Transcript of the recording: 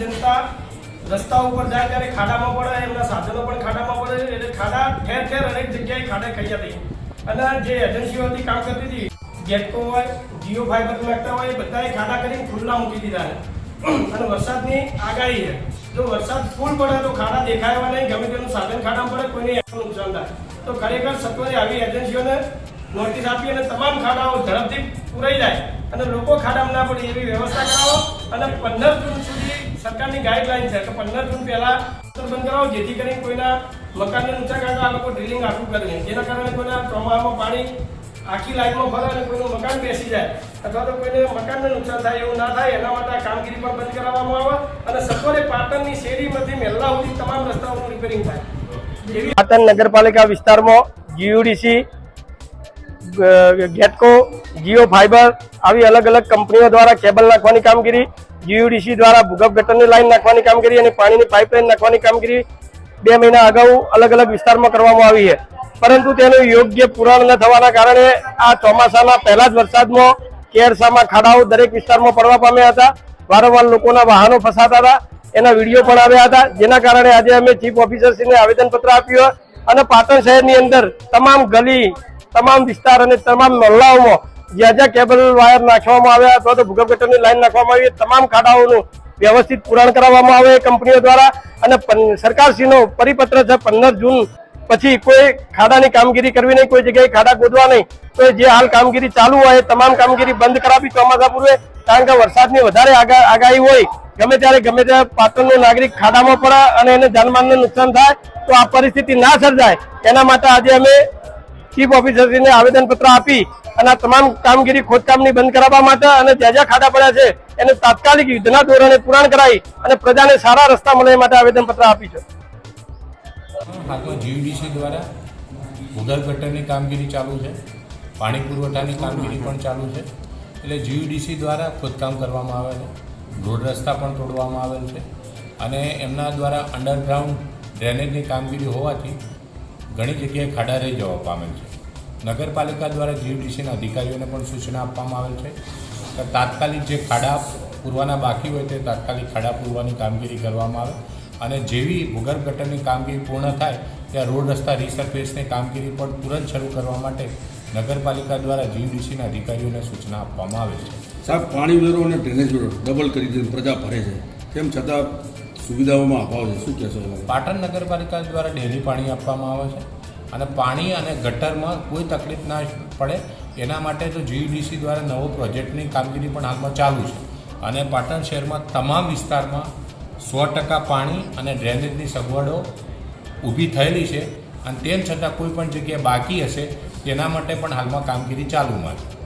જનતા રસ્તા ઉપર જાય ત્યારે ખાડામાં પડે, એમના સાધનો પણ ખાડામાં પડે એટલે ખાડા ઠેર ઠેર અનેક જગ્યાએ ખાડા ખાઈ હતી અને જે એજન્સીઓ હતી કામ કરતી હતી ગેટકો હોય, જીઓ ફાઈબર લાગતા હોય બધાએ ખાડા કરીને ખુલ્લા મૂકી દીધા છે. અને વરસાદની આગાહી છે. જો વરસાદ ફૂલ પડે તો ખાડા દેખાય નહીં. ગમે તેનું સાધન ખાડામાં પડે, કોઈને નુકસાન થાય. તો ખરેખર સત્વરે આવી એજન્સીઓને નોટિસ આપી અને તમામ ખાડાઓ ઝડપથી પૂરાઈ જાય. અને લોકો ખાડામાં ના પડે એવી વ્યવસ્થા કરાવો. અને પંદર જૂન સુધી સરકારની ગાઈડલાઈન છે કે પંદર જૂન પહેલા બંધ કરાવો, જેથી કરીને કોઈના મકાનને નુકસાન થાય આ લોકો ડ્રિલિંગ આટલું કરે જેના કારણે કોઈના ચોમાસામાં પાણી આખી લાઈનમાં ભરે અને કોઈનું મકાન બેસી જાય. અથવા તો કોઈને મકાનને નુકસાન થાય એવું ના થાય, એના માટે કામગીરી પણ બંધ કરાવવામાં આવે. અને સત્વરે પાટણની શેરીમાંથી મહેલા સુધી તમામ રસ્તાઓનું રિપેરિંગ થાય. પાટણ નગરપાલિકા વિસ્તારમાં જીયુડીસી ગેટકો, જીઓ ફાઈબર આવી અલગ અલગ કંપનીઓ દ્વારા કેબલ નાખવાની કામગીરી, જીયુડીસી દ્વારા ભૂગર્ભ ગટરની લાઈન નાખવાની કામગીરી અને પાણીની પાઇપલાઇન નાખવાની કામગીરી બે મહિના અગાઉ અલગ અલગ વિસ્તારમાં કરવામાં આવી છે. પરંતુ તેનું યોગ્ય પૂરણ ન થવાના કારણે આ ચોમાસાના પહેલા જ વરસાદમાં કેરસામાં ખાડાઓ દરેક વિસ્તારમાં પડવા પામ્યા હતા. વારંવાર લોકોના વાહનો ફસાતા હતા. એના વીડિયો પણ આવ્યા હતા. જેના કારણે આજે અમે ચીફ ઓફિસરશ્રીને આવેદનપત્ર આપ્યું અને પાટણ શહેરની અંદર તમામ ગલી તમામ વિસ્તાર અને તમામ મહલ્લાઓમાં જ્યાં જ્યાં કેબલ વાયર નાખવામાં આવ્યા અથવા તો ભૂગર્ભ ગટરની લાઈન નાખવામાં આવી તમામ ખાડાઓનું વ્યવસ્થિત પૂરણ કરવામાં આવે કંપનીઓ દ્વારા. અને સરકારશ્રીનો પરિપત્ર છે પંદર જૂન પછી કોઈ ખાડાની કામગીરી કરવી નહીં, કોઈ જગ્યાએ ખાડા ગોદવા નહીં. તો જે હાલ કામગીરી ચાલુ હોય, એ તમામ કામગીરી બંધ કરાવી ચોમાસા પૂર્વે. કારણ કે વરસાદની વધારે આગા- આગાહી હોય, ગમે ત્યારે ગમે ત્યારે પાટણનો નાગરિક ખાડામાં પડે અને એને જાનમાલને નુકસાન થાય, તો આ પરિસ્થિતિ ના સર્જાય. એના માટે આજે અમે ચીફ ઓફિસરશ્રીને આવેદનપત્ર આપી અને તમામ કામગીરી ખોદકામની બંધ કરાવવા માટે અને જ્યાં જ્યાં ખાડા પડ્યા છે, એને તાત્કાલિક યુદ્ધના ધોરણે પૂરણ કરાવી અને પ્રજાને સારા રસ્તા મળે માટે આવેદનપત્ર આપી છે. જીયુડીસી દ્વારા ભૂગર્ભ કામગીરી ચાલુ છે, પાણી પુરવઠાની કામગીરી પણ ચાલુ છે, એટલે જીયુડીસી દ્વારા ખોદકામ કરવામાં આવે છે, રોડ રસ્તા પણ તોડવામાં આવેલ છે, અને એમના દ્વારા અંડરગ્રાઉન્ડ ડ્રેનેજની કામગીરી હોવાથી ઘણી જગ્યાએ ખાડા રહી જવા પામેલ છે. નગરપાલિકા દ્વારા જીવડીસીના અધિકારીઓને પણ સૂચના આપવામાં આવેલ છે કે તાત્કાલિક જે ખાડા પૂરવાના બાકી હોય તે તાત્કાલિક ખાડા પૂરવાની કામગીરી કરવામાં આવે અને જેવી ભૂગર્ભ ગટરની કામગીરી પૂર્ણ થાય ત્યાં રોડ રસ્તા રિસર્ફેસની કામગીરી પણ તુરંત શરૂ કરવા માટે નગરપાલિકા દ્વારા જીવડીસીના અધિકારીઓને સૂચના આપવામાં આવે છે. સાહેબ, પાણી વેરો અને ડ્રેનેજ વેરો ડબલ કરી દીધું. પ્રજા ભરે છે. તેમ છતાં સુવિધાઓમાં અભાવ છે. શું કહેશો પાટણ નગરપાલિકા દ્વારા ડેલી પાણી આપવામાં આવે છે અને પાણી અને ગટરમાં કોઈ તકલીફ ના પડે એના માટે તો જીયુડીસી દ્વારા નવો પ્રોજેક્ટની કામગીરી પણ હાલમાં ચાલુ છે. અને પાટણ શહેરમાં તમામ વિસ્તારમાં સો ટકા પાણી અને ડ્રેનેજની સગવડો ઊભી થયેલી છે અને તેમ છતાં કોઈ પણ જગ્યાએ બાકી હશે તેના માટે પણ હાલમાં કામગીરી ચાલુમાં છે.